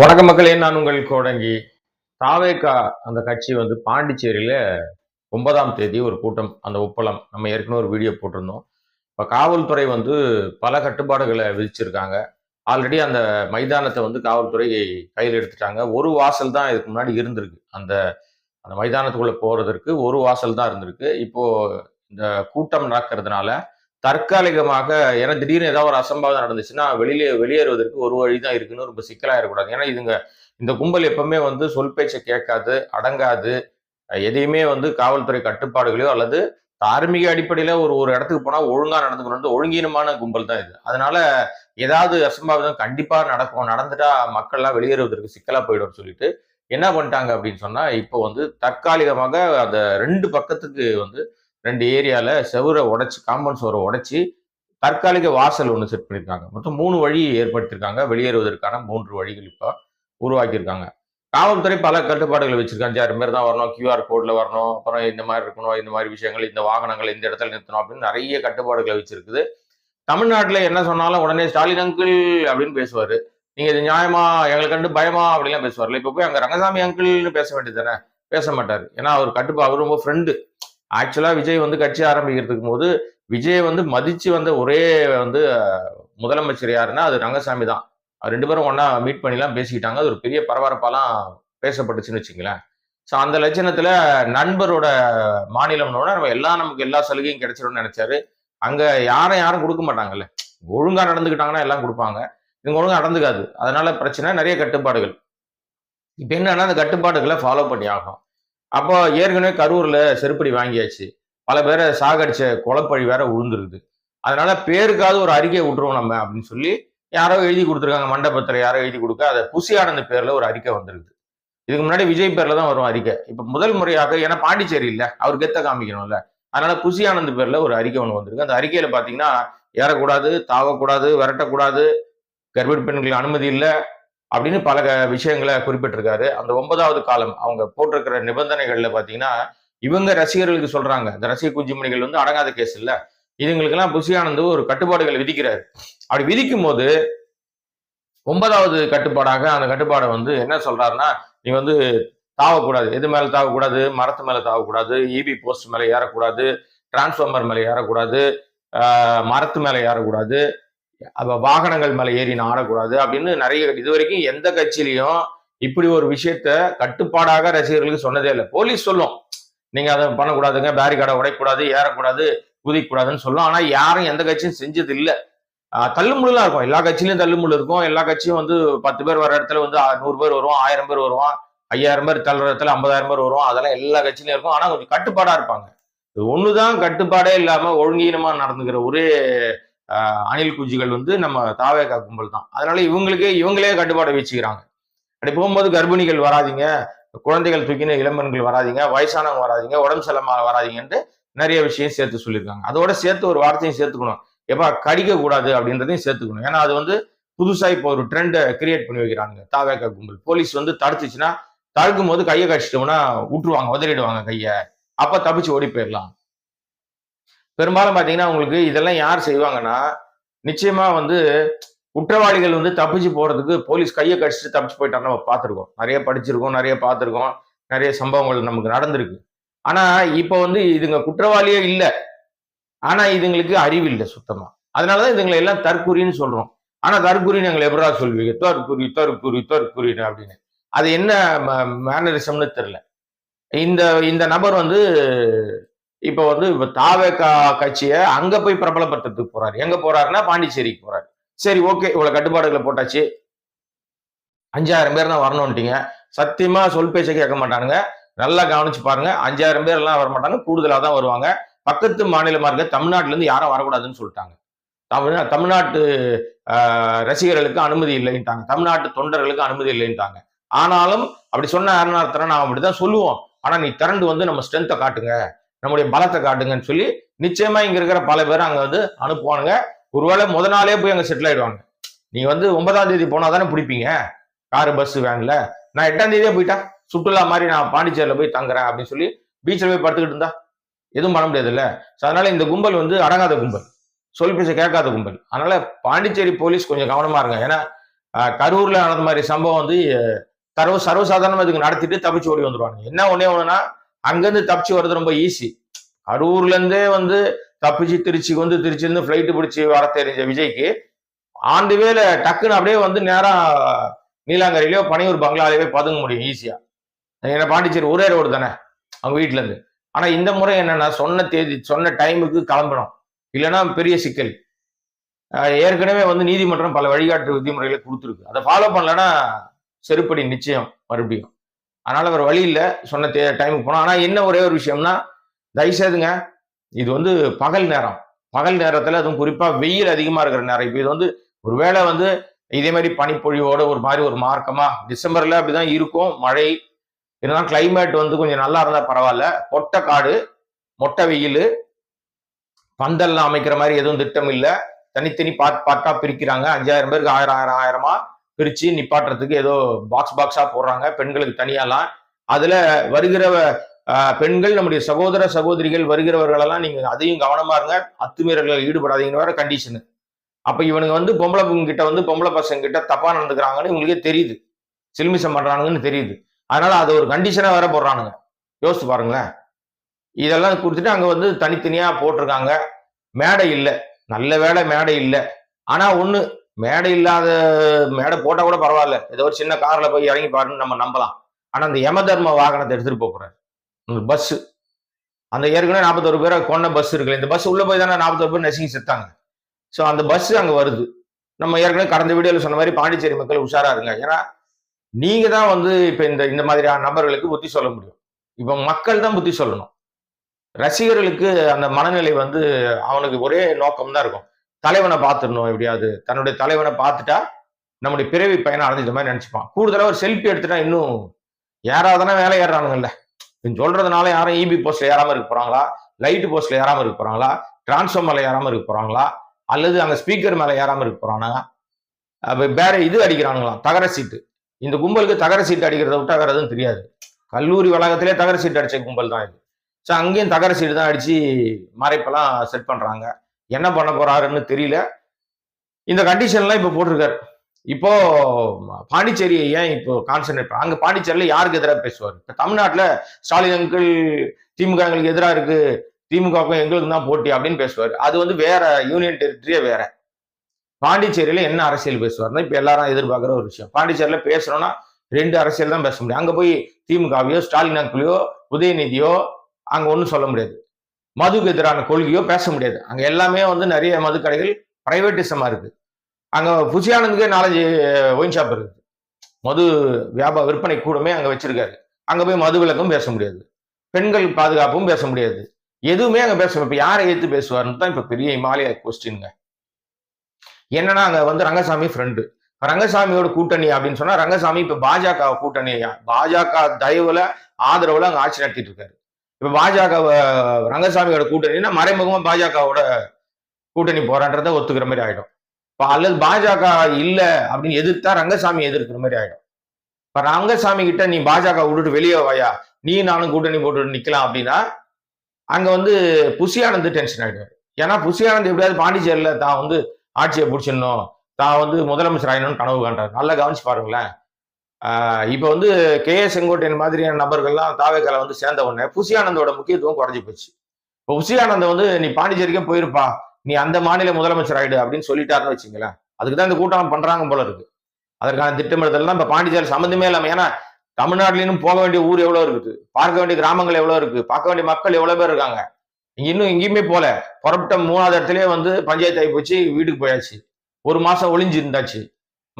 வணக்க மக்களே நான் உங்கள் கோடங்கி. தாவேகா அந்த கட்சி வந்து பாண்டிச்சேரியில் ஒன்பதாம் தேதி ஒரு கூட்டம் அந்த உப்பளம் நம்ம ஏற்கனவே ஒரு வீடியோ போட்டிருந்தோம். இப்போ காவல்துறை வந்து பல கட்டுப்பாடுகளை விதிச்சிருக்காங்க. ஆல்ரெடி அந்த மைதானத்தை வந்து காவல்துறை கையில் எடுத்துட்டாங்க. ஒரு வாசல் தான் இதுக்கு முன்னாடி இருந்திருக்கு. அந்த அந்த மைதானத்துக்குள்ளே போகிறதுக்கு ஒரு வாசல் தான் இருந்திருக்கு. இப்போது இந்த கூட்டம் நடக்கிறதுனால தற்காலிகமாக ஏன்னா திடீர்னு ஏதாவது ஒரு அசம்பாவிதம் நடந்துச்சுன்னா வெளியிலே வெளியேறுவதற்கு ஒரு வழி தான் இருக்குன்னு ரொம்ப சிக்கலாயிடக்கூடாது ஏன்னா இதுங்க இந்த கும்பல் எப்பவுமே வந்து சொல் பேச்சை கேட்காது அடங்காது. எதையுமே வந்து காவல்துறை கட்டுப்பாடுகளையோ அல்லது தார்மீக அடிப்படையில ஒரு ஒரு இடத்துக்கு போனா ஒழுங்கா நடந்துக்கணும் ஒழுங்கீனமான கும்பல் தான் இது. அதனால ஏதாவது அசம்பாவிதம் கண்டிப்பா நடக்கும். நடந்துட்டா மக்கள்லாம் வெளியேறுவதற்கு சிக்கலா போயிடும்னு சொல்லிட்டு என்ன பண்ணிட்டாங்க அப்படின்னு சொன்னா இப்போ வந்து தற்காலிகமாக அந்த ரெண்டு பக்கத்துக்கு வந்து ரெண்டு ஏரியாவில் செவுரை உடச்சி காம்பவுண்ட் சுவரை உடச்சி தற்காலிக வாசல் ஒன்று செட் பண்ணியிருக்காங்க மொத்தம் மூணு வழி ஏற்படுத்தியிருக்காங்க வெளியேறுவதற்கான மூன்று வழிகள் இப்போ உருவாக்கியிருக்காங்க. காவல்துறை பல கட்டுப்பாடுகளை வச்சிருக்காங்க. சார் மாரி தான் வரணும். கியூஆர் கோடில் வரணும். அப்புறம் இந்த மாதிரி இருக்கணும். இந்த மாதிரி விஷயங்கள் இந்த வாகனங்கள் இந்த இடத்துல நிறுத்தணும் அப்படின்னு நிறைய கட்டுப்பாடுகளை வச்சிருக்குது. தமிழ்நாட்டில் என்ன சொன்னாலும் உடனே ஸ்டாலின் அங்கிள் அப்படின்னு பேசுவார். நீங்கள் இது நியாயமா? எங்களுக்கு கண்டு பயமா? அப்படிலாம் பேசுவார்ல இப்போ போய் அங்கே ரங்கசாமி அங்கிள்னு பேச வேண்டியது தானே? பேச மாட்டார். ஏன்னா அவர் கட்டுப்பா அவர் ரொம்ப ஃப்ரெண்டு ஆக்சுவலா விஜய் வந்து கட்சி ஆரம்பிக்கிறதுக்கு போது விஜய் வந்து மதிச்சு வந்த ஒரே வந்து முதலமைச்சர் யாருன்னா அது ரங்கசாமி தான். ரெண்டு பேரும் ஒன்னா மீட் பண்ணிலாம் பேசிக்கிட்டாங்க. அது ஒரு பெரிய பரபரப்பாலாம் பேசப்பட்டுச்சுன்னு வச்சுங்களேன் ஸோ அந்த லட்சணத்துல நண்பரோட மாநிலம்னோட நம்ம எல்லாம் நமக்கு எல்லா சலுகையும் கிடைச்சிடும்னு நினைச்சாரு. அங்க யாரும் யாரும் கொடுக்க மாட்டாங்கல்ல. ஒழுங்கா நடந்துக்கிட்டாங்கன்னா எல்லாம் கொடுப்பாங்க. இவங்க ஒழுங்கா நடந்துக்காது. அதனால பிரச்சனை நிறைய கட்டுப்பாடுகள். இப்ப என்னன்னா அந்த கட்டுப்பாடுகளை ஃபாலோ பண்ணி ஆகணும். அப்போ ஏற்கனவே கரூர்ல செருப்படி வாங்கியாச்சு. பல பேரை சாகடிச்ச குளப்பழி வேற உழுந்துருக்குது அதனால பேருக்காவது ஒரு அறிக்கை விட்டுருவோம் நம்ம அப்படின்னு சொல்லி யாரோ எழுதி கொடுத்துருக்காங்க மண்டபத்தில் யாரோ எழுதி கொடுக்க அதை புசி ஆனந்த் பேர்ல ஒரு அறிக்கை வந்திருக்குது. இதுக்கு முன்னாடி விஜய் பேர்ல தான் வரும் அறிக்கை. இப்போ முதல் முறையாக ஏன்னா பாண்டிச்சேரி இல்லை அவர் கெத்த காமிக்கணும்ல. அதனால புசி ஆனந்த் பேர்ல ஒரு அறிக்கை ஒன்று வந்திருக்கு. அந்த அறிக்கையில பாத்தீங்கன்னா ஏறக்கூடாது தாவக்கூடாது விரட்டக்கூடாது கர்ப்பிணி பெண்களுக்கு அனுமதி இல்லை அப்படின்னு பல க- விஷயங்களை குறிப்பிட்டிருக்காரு. அந்த ஒன்பதாவது காலம் அவங்க போட்டிருக்கிற நிபந்தனைகள்ல பாத்தீங்கன்னா இவங்க ரசிகர்களுக்கு சொல்றாங்க. இந்த ரசிக குஞ்சுமணிகள் வந்து அடங்காத கேஸ் இல்ல. இதுங்களுக்கெல்லாம் புசி ஒரு கட்டுப்பாடுகளை விதிக்கிறாரு. அப்படி விதிக்கும் போது ஒன்பதாவது கட்டுப்பாடாக அந்த கட்டுப்பாடை வந்து என்ன சொல்றாருன்னா நீ வந்து தாவக்கூடாது. எது மேல தாவக்கூடாது? மரத்து மேல தாவக்கூடாது. இபி போஸ்ட் மேல ஏறக்கூடாது. டிரான்ஸ்ஃபார்மர் மேல ஏறக்கூடாது. மரத்து மேல ஏறக்கூடாது. வாகனங்கள் மேலே ஏறி ஆடக்கூடாது அப்படின்னு நிறைய இது வரைக்கும் எந்த கட்சியிலையும் இப்படி ஒரு விஷயத்த கட்டுப்பாடாக ரசிகர்களுக்கு சொன்னதே இல்லை. போலீஸ் சொல்லும். நீங்க அதை பண்ணக்கூடாதுங்க பேரிகார்டை உடைக்கூடாது ஏறக்கூடாது குதிக்கக்கூடாதுன்னு சொல்லும். ஆனா யாரும் எந்த கட்சியும் செஞ்சது இல்லை. தள்ளுமுள்ளலாம் இருக்கும். எல்லா கட்சியிலும் தள்ளுமுள்ள இருக்கும். எல்லா கட்சியும் வந்து பத்து பேர் வர இடத்துல வந்து நூறு பேர் வருவோம் ஆயிரம் பேர் வருவோம் ஐயாயிரம் பேர் தள்ளுற இடத்துல ஐம்பதாயிரம் பேர் வருவோம். அதெல்லாம் எல்லா கட்சியிலும் இருக்கும். ஆனா கொஞ்சம் கட்டுப்பாடா இருப்பாங்க. இது ஒண்ணுதான் கட்டுப்பாடே இல்லாம ஒழுங்கீனமா நடந்துக்கிற ஒரே அணில் குஞ்சுகள் வந்து நம்ம தாவேகா கும்பல் தான். அதனால இவங்களுக்கே இவங்களே கட்டுப்பாடை வச்சுக்கிறாங்க. அப்படி போகும்போது கர்ப்பிணிகள் வராதீங்க குழந்தைகள் தூக்கின இளம்பெண்கள் வராதீங்க வயசானவங்க வராதீங்க உடம்பு செலமா வராதிங்கன்ட்டு நிறைய விஷயம் சேர்த்து சொல்லியிருக்காங்க. அதோட சேர்த்து ஒரு வார்த்தையும் சேர்த்துக்கணும். எப்பா கடிக்க கூடாது அப்படின்றதையும் சேர்த்துக்கணும். ஏன்னா அது வந்து புதுசா இப்போ ஒரு ட்ரெண்டை கிரியேட் பண்ணி வைக்கிறாங்க தாவேக்கா கும்பல். போலீஸ் வந்து தடுத்துச்சுன்னா தடுக்கும் போது கையை கடிச்சிட்டோம்னா விட்டுருவாங்க உதறிடுவாங்க கையை. அப்ப தப்பிச்சு ஓடி போயிடலாம். பெரும்பாலும் பார்த்தீங்கன்னா உங்களுக்கு இதெல்லாம் யார் செய்வாங்கன்னா நிச்சயமா வந்து குற்றவாளிகள் வந்து தப்பிச்சு போறதுக்கு போலீஸ் கையை கடிச்சிட்டு தப்பிச்சு போயிட்டாங்க நம்ம பார்த்துருக்கோம். நிறைய படிச்சிருக்கோம் நிறைய பார்த்துருக்கோம். நிறைய சம்பவங்கள் நமக்கு நடந்திருக்கு. ஆனா இப்ப வந்து இதுங்க குற்றவாளியே இல்லை. ஆனா இதுங்களுக்கு அறிவு இல்லை சுத்தமா. அதனாலதான் இதுங்களை எல்லாம் தற்குறின்னு சொல்றோம். ஆனா தற்குறின்னு எங்களை எப்படா சொல்வீங்க? தற்குறி தற்குறி தற்குறின்னு அப்படின்னு. அது என்ன மேனரிசம்னு தெரியல. இந்த இந்த நபர் வந்து இப்போ வந்து இப்ப தாவேக்கா கட்சியை அங்க போய் பிரபலப்படுத்துறதுக்கு போறாரு. எங்க போறாருன்னா பாண்டிச்சேரிக்கு போறாரு. சரி ஓகே. இவ்வளவு கட்டுப்பாடுகளை போட்டாச்சு. அஞ்சாயிரம் பேர் தான் வரணும்ட்டீங்க சத்தியமா சொல் பேச்சை கேட்க மாட்டானுங்க. நல்லா கவனிச்சு பாருங்க. அஞ்சாயிரம் பேர் எல்லாம் வர மாட்டாங்க கூடுதலா தான் வருவாங்க. பக்கத்து மாநிலமா இருக்க தமிழ்நாட்டுல இருந்து யாரும் வரக்கூடாதுன்னு சொல்லிட்டாங்க. தமிழ் தமிழ்நாட்டு ரசிகர்களுக்கு அனுமதி இல்லைன்ட்டாங்க. தமிழ்நாட்டு தொண்டர்களுக்கு அனுமதி இல்லைன்ட்டாங்க. ஆனாலும் அப்படி சொன்ன அருணார்த்தனை நாம் அப்படிதான் சொல்லுவோம். ஆனா நீ திரண்டு வந்து நம்ம ஸ்ட்ரென்த்தை காட்டுங்க. நம்முடைய பலத்தை காட்டுங்கன்னு சொல்லி நிச்சயமா இங்க இருக்கிற பல பேர் அங்க வந்து அனுப்புவானுங்க. ஒருவேளை முத நாளே போய் அங்க செட்டில் ஆயிடுவாங்க. நீங்க வந்து ஒன்பதாம் தேதி போனா தானே பிடிப்பீங்க? காரு பஸ் வேன்ல நான் எட்டாம் தேதியே போயிட்டா? சுற்றுலா மாதிரி நான் பாண்டிச்சேரியில போய் தங்குறேன் அப்படின்னு சொல்லி பீச்சில் போய் படுத்துக்கிட்டு இருந்தா? எதுவும் பண்ண முடியாது இல்ல அதனால இந்த கும்பல் வந்து அடங்காத கும்பல். சொல் பேச கேட்காத கும்பல். அதனால பாண்டிச்சேரி போலீஸ் கொஞ்சம் கவனமா இருங்க. ஏன்னா கரூர்ல நடந்த மாதிரி சம்பவம் வந்து தரவு சர்வ சர்வசாதாரணமா இதுக்கு நடத்திட்டு தப்பிச்சு ஓடி வந்துருவாங்க என்ன ஒன்னே ஒண்ணுன்னா அங்கேருந்து தப்பிச்சு வர்றது ரொம்ப ஈஸி கரூர்லேருந்தே வந்து தப்பிச்சு திருச்சிக்கு வந்து திருச்சியில ஃப்ளைட்டு பிடிச்சி வர தெரிஞ்ச விஜய்க்கு ஆண்டு வேல டக்குன்னு அப்படியே வந்து நேராக நீலாங்கரையிலயோ பனையூர் பங்களாலேயோ பதுங்க முடியும் ஈஸியாக ஏன்னா பாண்டிச்சேரி ஒரே ரோடு தானே அவங்க வீட்டிலேருந்து ஆனால் இந்த முறை என்னென்னா சொன்ன தேதி சொன்ன டைமுக்கு கிளம்பணும். இல்லைன்னா பெரிய சிக்கல். ஏற்கனவே வந்து நீதிமன்றம் பல வழிகாட்டு விதிமுறைகளை கொடுத்துருக்கு. அதை ஃபாலோ பண்ணலன்னா செருப்படி நிச்சயம் மறுபடியும். அதனால வேற வழி இல்லை. சொன்ன தே டைமுக்கு போனோம். ஆனால் என்ன ஒரே ஒரு விஷயம்னா தயவுசெய்துங்க இது வந்து பகல் நேரம். பகல் நேரத்தில் அதுவும் குறிப்பாக வெயில் அதிகமாக இருக்கிற நேரம். இப்போ இது வந்து ஒரு வேளை வந்து இதே மாதிரி பனிப்பொழிவோட ஒரு மாதிரி ஒரு மார்க்கமாக டிசம்பரில் அப்படிதான் இருக்கும் மழை. இருந்தாலும் கிளைமேட் வந்து கொஞ்சம் நல்லா இருந்தால் பரவாயில்ல. பொட்டை காடு மொட்டை வெயில் பந்தல்லாம் அமைக்கிற மாதிரி எதுவும் திட்டம் இல்லை தனித்தனி பார்த்து பார்த்தா பிரிக்கிறாங்க. அஞ்சாயிரம் பேருக்கு ஆயிரம் ஆயிரம் ஆயிரமா பிரிச்சு நிப்பாட்டுறதுக்கு ஏதோ பாக்ஸ் பாக்ஸா போடுறாங்க. பெண்களுக்கு தனியாலாம். அதுல வருகிற பெண்கள் நம்முடைய சகோதர சகோதரிகள் வருகிறவர்களெல்லாம் நீங்க அதையும் கவனமா இருங்க. அத்துமீறல்கள் ஈடுபடாதீங்கன்னு வேற கண்டிஷனு அப்ப இவனுங்க வந்து பொம்பளை கிட்ட வந்து பொம்பளை பசங்க கிட்ட தப்பா நடந்துக்கிறாங்கன்னு இவங்களுக்கே தெரியுது. சில்மிசம் பண்றானுங்கன்னு தெரியுது. அதனால அது ஒரு கண்டிஷனா வேற போடுறானுங்க. யோசிச்சு பாருங்களேன். இதெல்லாம் கொடுத்துட்டு அங்க வந்து தனித்தனியா போட்டிருக்காங்க. மேடை இல்லை. நல்ல வேலை மேடை இல்லை. ஆனா ஒண்ணு மேடை இல்லாத மேடை போட்டால் கூட பரவாயில்ல. ஏதோ ஒரு சின்ன கார்ல போய் இறங்கி பாருன்னு நம்ம நம்பலாம். ஆனா அந்த யம தர்ம வாகனத்தை எடுத்துகிட்டு போகிறார் பஸ்ஸு அந்த ஏற்கனவே நாற்பத்தொரு பேரை கொண்ட பஸ் இருக்குல்ல இந்த பஸ் உள்ளே போய் தானே நாற்பத்தொரு பேர் நெசுங்கி செத்தாங்க. ஸோ அந்த பஸ் அங்க வருது. நம்ம ஏற்கனவே கடந்த வீடியோவில் சொன்ன மாதிரி பாண்டிச்சேரி மக்கள் உஷாரா இருங்க. ஏன்னா நீங்க தான் வந்து இப்போ இந்த இந்த மாதிரியான நபர்களுக்கு புத்தி சொல்ல முடியும். இப்போ மக்கள் தான் புத்தி சொல்லணும். ரசிகர்களுக்கு அந்த மனநிலை வந்து அவனுக்கு ஒரே நோக்கம் தான் இருக்கும். தலைவனை பார்த்துடணும் எப்படியாவது. தன்னுடைய தலைவனை பார்த்துட்டா நம்முடைய பிறவி பயணம் அடைஞ்சிட்ட மாதிரி நினச்சிப்பான். கூடுதலாக ஒரு செல்ஃபி எடுத்துட்டா இன்னும் யாராவதுனா வேலை ஏறானுங்கல்ல இப்போ சொல்றதுனால யாரும் இபி போஸ்ட்ல ஏறாமல் இருக்க போறாங்களா? லைட் போஸ்ட்ல ஏறாமல் இருக்க போறாங்களா? டிரான்ஸ்ஃபார்மர்ல ஏறாமல் இருக்க போறாங்களா? அல்லது அங்கே ஸ்பீக்கர் மேலே ஏறாமல் இருக்க போறானா? அப்போ வேற இது அடிக்கிறானுங்களாம் தகர சீட்டு இந்த கும்பலுக்கு தகர சீட்டு அடிக்கிறத விட்டா வேற எதுவும் தெரியாது. கல்லூரி வளாகத்திலே தகர சீட்டு அடித்த கும்பல் தான் இது. ஸோ அங்கேயும் தகர சீட்டு தான் அடித்து மறைப்பெல்லாம் செட் பண்ணுறாங்க என்ன பண்ண போறாருன்னு தெரியல. இந்த கண்டிஷன்லாம் இப்போ போட்டிருக்காரு. இப்போ பாண்டிச்சேரியை ஏன் இப்போ கான்சென்ட்ரேட் அங்கே அங்க பாண்டிச்சேரியில யாருக்கு எதிராக பேசுவார்? இப்போ தமிழ்நாட்டில் ஸ்டாலின் அங்கிள் திமுக எங்களுக்கு எதிராக இருக்கு. திமுகவுக்கும் எங்களுக்கு தான் போட்டி அப்படின்னு பேசுவார். அது வந்து வேற யூனியன் டெரிட்டரியே வேற. பாண்டிச்சேரியில என்ன அரசியல் பேசுவார்னா இப்போ எல்லாரும் எதிர்பார்க்குற ஒரு விஷயம். பாண்டிச்சேரியில பேசுறோம்னா ரெண்டு அரசியல் தான் பேச முடியும். அங்கே போய் திமுகவையோ ஸ்டாலின் அங்கிளையோ உதயநிதியோ அங்கே ஒன்றும் சொல்ல முடியாது. மதுக்கு எதிரான கொள்கையோ பேச முடியாது. அங்க எல்லாமே வந்து நிறைய மது கடைகள் பிரைவேட்டிசமா இருக்கு. அங்க புசியானந்துக்கே நாலஞ்சு ஒயின் ஷாப் இருக்குது மது வியாபார விற்பனை கூடமே அங்க வச்சிருக்காரு. அங்க போய் மது விலக்கும் பேச முடியாது. பெண்கள் பாதுகாப்பும் பேச முடியாது. எதுவுமே அங்க பேச இப்ப யாரை ஏத்து பேசுவார்னு தான் இப்போ பெரிய இமாலய கொஸ்டின்ங்க என்னன்னா அங்க வந்து ரங்கசாமி ஃப்ரெண்டு ரங்கசாமியோட கூட்டணி அப்படின்னு சொன்னா ரங்கசாமி இப்ப பாஜக கூட்டணி பாஜக தயவுல ஆதரவுல அங்க ஆட்சி நடத்திட்டு இருக்காரு. இப்ப பாஜக ரங்கசாமியோட கூட்டணின்னா மறைமுகமா பாஜகவோட கூட்டணி போராட்டத்தை ஒத்துக்கிற மாதிரி ஆயிடும். இப்ப அல்லது பாஜக இல்ல அப்படின்னு எதிர்த்தா ரங்கசாமி எதிர்க்கிற மாதிரி ஆயிடும். இப்ப ரங்கசாமி கிட்ட நீ பாஜக விட்டுட்டு வெளியே வாயா? நீ நானும் கூட்டணி போட்டு நிக்கலாம் அப்படின்னா அங்க வந்து புசியானந்து டென்ஷன் ஆயிடுவார். ஏன்னா புசியானந்த் எப்படியாவது பாண்டிச்சேரியில தான் வந்து ஆட்சியை பிடிச்சிடணும். தான் வந்து முதலமைச்சர் ஆயிடணும்னு கனவு காண்றாரு. நல்லா கவனிச்சு பாருங்களேன். இப்போ வந்து கே ஏ செங்கோட்டையன் மாதிரியான நபர்கள்லாம் தாவேக்கால வந்து சேர்ந்த உடனே புசியானந்தோட முக்கியத்துவம் குறைஞ்சி போச்சு. இப்போ புசியானந்த வந்து நீ பாண்டிச்சேரிக்கே போயிருப்பா. நீ அந்த மாநில முதலமைச்சர் ஆயிடு அப்படின்னு சொல்லிட்டாருன்னு வச்சுங்களேன் அதுக்கு தான் இந்த கூட்டம் பண்றாங்க போல இருக்கு. அதற்கான திட்டமிடுதல் தான் பாண்டிச்சேரி சம்மந்தமே இல்லாமல் ஏன்னா தமிழ்நாட்டிலும் போக வேண்டிய ஊர் எவ்வளோ இருக்குது? பார்க்க வேண்டிய கிராமங்கள் எவ்வளோ இருக்கு? பார்க்க வேண்டிய மக்கள் எவ்வளோ பேர் இருக்காங்க? இங்க இன்னும் எங்கேயுமே போல. புறப்பட்ட மூணாவது இடத்துலயே வந்து பஞ்சாயத்து ஆகி போச்சு வீட்டுக்கு போயாச்சு. ஒரு மாசம் ஒளிஞ்சு இருந்தாச்சு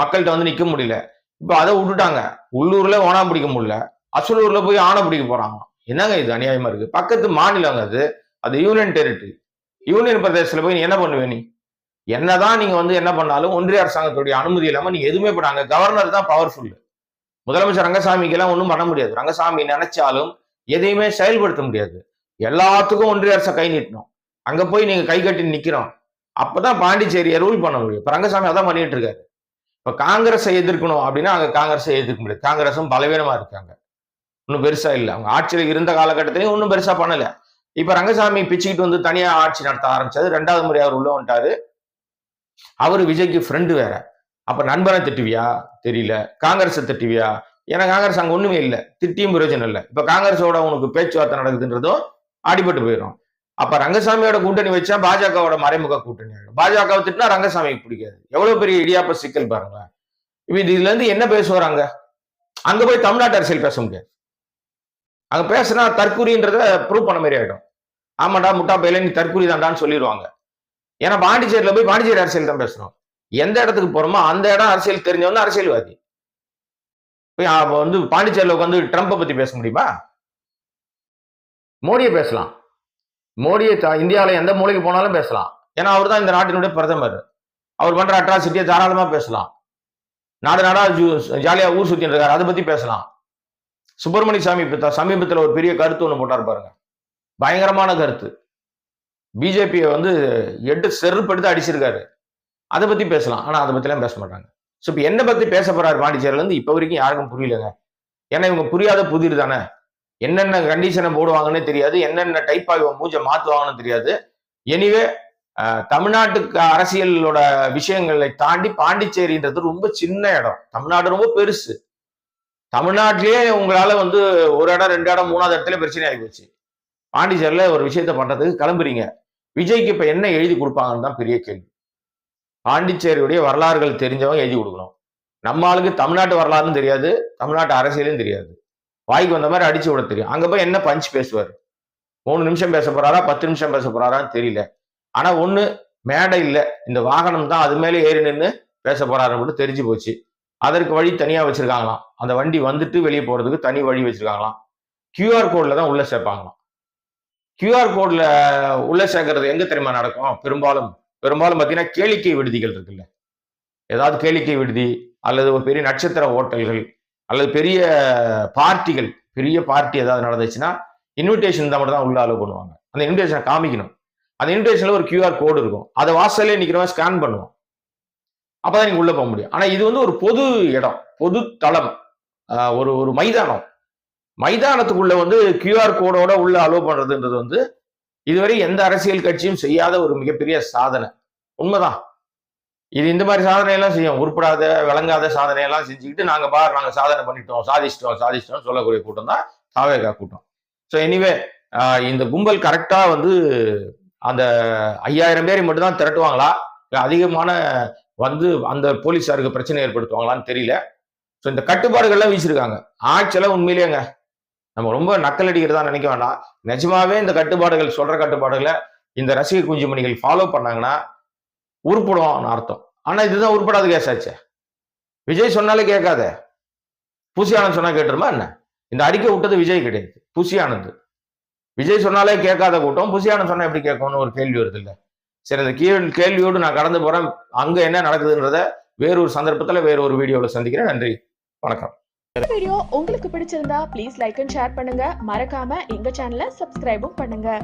மக்கள்கிட்ட வந்து நிக்க முடியல. இப்ப அதை விட்டுட்டாங்க. உள்ளூர்ல ஓனா பிடிக்க முடியல. அசலூர்ல போய் ஆணை பிடிக்க போறாங்க. என்னங்க இது அநியாயமா இருக்கு? பக்கத்து மாநிலங்க அது. அது யூனியன் டெரிட்டரி. யூனியன் பிரதேசத்துல போய் நீ என்ன பண்ணுவே நீ? என்னதான் நீங்க வந்து என்ன பண்ணாலும் ஒன்றிய அரசாங்கத்துடைய அனுமதி இல்லாம நீங்க எதுவுமே பண்ணாங்க. கவர்னர் தான் பவர்ஃபுல் முதலமைச்சர் ரங்கசாமிக்கு எல்லாம் ஒன்றும் பண்ண முடியாது. ரங்கசாமி நினைச்சாலும் எதையுமே செயல்படுத்த முடியாது. எல்லாத்துக்கும் ஒன்றிய அரசை கை நீட்டணும். அங்க போய் நீங்க கை கட்டி நிக்கிறோம். அப்பதான் பாண்டிச்சேரியை ரூல் பண்ண முடியும். இப்ப ரங்கசாமி அதான் பண்ணிட்டு இருக்காரு. இப்ப காங்கிரஸை எதிர்க்கணும் அப்படின்னா அங்க காங்கிரஸை எதிர்க்க முடியாது. காங்கிரஸும் பலவீனமா இருக்காங்க. ஒன்றும் பெருசா இல்லை. அவங்க ஆட்சியில் இருந்த காலகட்டத்திலையும் ஒன்றும் பெருசா பண்ணல. இப்ப ரங்கசாமி பிச்சுக்கிட்டு வந்து தனியா ஆட்சி நடத்த ஆரம்பிச்சது ரெண்டாவது முறை அவர் உள்ள வந்துட்டாரு. அவர் விஜய்க்கு ஃப்ரெண்டு வேற. அப்ப நண்பனை திட்டுவியா? தெரியல. காங்கிரஸை திட்டுவியா? ஏன்னா காங்கிரஸ் அங்க ஒண்ணுமே இல்லை. திட்டியும் பிரயோஜனம் இல்லை. இப்ப காங்கிரஸோட உனக்கு பேச்சுவார்த்தை நடக்குதுன்றதும் அடிபட்டு போயிடும் அப்ப ரங்கசாமியோட கூட்டணி வச்சா பாஜகவோட மறைமுக கூட்டணி ஆயிடும். பாஜக திட்டினா ரங்கசாமிக்கு பிடிக்காது. எவ்வளவு பெரிய இடியாப்ப சிக்கல் பாருங்களேன். இப்ப இது- இதுல இருந்து என்ன பேசுவார் அங்க அங்க போய் தமிழ்நாட்டு அரசியல் பேச முடியாது. அங்க பேசினா தற்கூரின்றத ப்ரூவ் பண்ண மாதிரி ஆயிடும். ஆமாடா முட்டா பையில நீ தற்கூரி தாண்டான்னு சொல்லிடுவாங்க. ஏன்னா பாண்டிச்சேரியில போய் பாண்டிச்சேரி அரசியல் தான் பேசணும் எந்த இடத்துக்கு போறோமோ அந்த இடம் அரசியல் தெரிஞ்சவங்க அரசியல்வாதி. போய் வந்து பாண்டிச்சேரியில உட்காந்து ட்ரம்ப்பை பத்தி பேச முடியுமா? மோடியை பேசலாம். மோடியை இந்தியாவில் எந்த மூலைக்கு போனாலும் பேசலாம். ஏன்னா அவர் தான் இந்த நாட்டினுடைய பிரதமர். அவர் பண்ற அட்ராசிட்டியை தாராளமா பேசலாம். நாடு நாடா ஜு- ஜாலியா ஊர் சுத்திட்டு இருக்காரு. அதை பத்தி பேசலாம். சுப்பிரமணிய சாமி சமீபத்தில் சமீபத்துல ஒரு பெரிய கருத்து ஒண்ணு போட்டார் பாருங்க. பயங்கரமான கருத்து. பிஜேபியை வந்து எட்டு செருப்படுத்து அடிச்சிருக்காரு. அதை பத்தி பேசலாம். ஆனா அதை பத்திலாம் பேச மாட்டாங்க. ஸோ இப்போ என்ன பத்தி பேச போறாரு பாண்டிச்சேரியில இருந்து வரைக்கும் யாருக்கும் புரியலங்க. ஏன்னா இவங்க புரியாத புதிர் தானே. என்னென்ன கண்டிஷனை போடுவாங்கன்னு தெரியாது. என்னென்ன டைப் ஆகி மூஞ்ச மாற்றுவாங்கன்னு தெரியாது. எனிவே தமிழ்நாட்டுக்கு அரசியலோட விஷயங்களை தாண்டி பாண்டிச்சேரின்றது ரொம்ப சின்ன இடம். தமிழ்நாடு ரொம்ப பெருசு. தமிழ்நாட்டிலேயே உங்களால வந்து ஒரு இடம் ரெண்டு இடம் மூணாவது இடத்துல பிரச்சனை ஆகி போச்சு. பாண்டிச்சேரியில ஒரு விஷயத்த பண்றதுக்கு கிளம்புறீங்க. விஜய்க்கு இப்ப என்ன எழுதி கொடுப்பாங்கன்னு தான் பெரிய கேள்வி. பாண்டிச்சேரியுடைய வரலாறுகள் தெரிஞ்சவங்க எழுதி கொடுக்கணும். நம்ம ஆளுக்கு தமிழ்நாட்டு வரலாறுன்னு தெரியாது. தமிழ்நாட்டு அரசியலும் தெரியாது. வாய்க்கு வந்த மாதிரி அடிச்சு விட தெரியும். அங்க போய் என்ன பஞ்ச் பேசுவார்? மூணு நிமிஷம் பேச போறாரா? பத்து நிமிஷம் பேச போறாரான்னு தெரியல. ஆனா ஒண்ணு மேடை இல்லை. இந்த வாகனம் தான் அது மேலே ஏறி நின்று பேச போறாருன்னு மட்டும் தெரிஞ்சு போச்சு. அதற்கு வழி தனியா வச்சிருக்காங்களாம். அந்த வண்டி வந்துட்டு வெளியே போறதுக்கு தனி வழி வச்சிருக்காங்களாம். கியூஆர் கோட்ல தான் உள்ள சேர்ப்பாங்களாம். கியூஆர் கோட்ல உள்ள சேர்க்கறது எங்க தெரியுமா நடக்கும்? பெரும்பாலும் பெரும்பாலும் பார்த்தீங்கன்னா கேளிக்கை விடுதிகள் இருக்குல்ல. ஏதாவது கேளிக்கை விடுதி அல்லது ஒரு பெரிய நட்சத்திர ஹோட்டல்கள் அல்லது பெரிய பார்ட்டிகள் பெரிய பார்ட்டி ஏதாவது நடந்துச்சுன்னா இன்விடேஷன் தான் மட்டும் தான் உள்ள அலோவ் பண்ணுவாங்க. அந்த இன்விடேஷனை காமிக்கணும். அந்த இன்விடேஷனில் ஒரு கியூஆர் கோடு இருக்கும். அதை வாசல்லே நிக்கிறவன் ஸ்கேன் பண்ணுவோம் அப்பதான் நீங்க உள்ள போக முடியும். ஆனால் இது வந்து ஒரு பொது இடம் பொது தளம். ஒரு ஒரு மைதானம். மைதானத்துக்குள்ள வந்து கியூஆர் கோடோட உள்ள அலோவ் பண்ணுறதுன்றது வந்து இதுவரை எந்த அரசியல் கட்சியும் செய்யாத ஒரு மிகப்பெரிய சாதனை. உண்மைதான். இது இந்த மாதிரி சாதனையெல்லாம் செய்யும். உருப்படாத விளங்காத சாதனையெல்லாம் செஞ்சுக்கிட்டு நாங்கள் பார் நாங்கள் சாதனை பண்ணிட்டோம் சாதிச்சிட்டோம் சாதிச்சிட்டோம் சொல்லக்கூடிய கூட்டம் தான் தாவேகா கூட்டம். ஸோ எனிவே இந்த கும்பல் கரெக்டாக வந்து அந்த ஐயாயிரம் பேரை மட்டும்தான் திரட்டுவாங்களா? அதிகமான வந்து அந்த போலீஸாருக்கு பிரச்சனை ஏற்படுத்துவாங்களான்னு தெரியல. ஸோ இந்த கட்டுப்பாடுகள்லாம் வீசிருக்காங்க. ஆக்சுவலாக உண்மையிலேங்க. நம்ம ரொம்ப நக்கல் அடிக்கிறதா நினைக்க வேண்டாம். நிஜமாவே இந்த கட்டுப்பாடுகள் சொல்ற கட்டுப்பாடுகளை இந்த ரசிக குஞ்சுமணிகள் ஃபாலோ பண்ணாங்கன்னா உருப்படும் அர்த்தம். ஆனா இதுதான் உருப்படாத கேஸ் ஆச்சு. விஜய் சொன்னாலே கேட்காத. பூசி ஆனந்த் சொன்னா கேட்டுருமா என்ன? இந்த அறிக்கை விட்டது விஜய் கிடையாது. பூசி ஆனந்த் விஜய் சொன்னாலே கேட்காத கூட்டம். புசி ஆனந்த் சொன்னா எப்படி கேட்கணும்னு ஒரு கேள்வி வருது இல்ல. சரி அந்த கேள்வி கேள்வியோடு நான் கடந்து போறேன். அங்க என்ன நடக்குதுன்றத வேறொரு சந்தர்ப்பத்துல வேற ஒரு வீடியோல சந்திக்கிறேன். நன்றி. வணக்கம். வீடியோ உங்களுக்கு பிடிச்சிருந்தா ப்ளீஸ் லைக் அண்ட் ஷேர் பண்ணுங்க. மறக்காம எங்க சேனலை சப்ஸ்கிரைபும் பண்ணுங்க.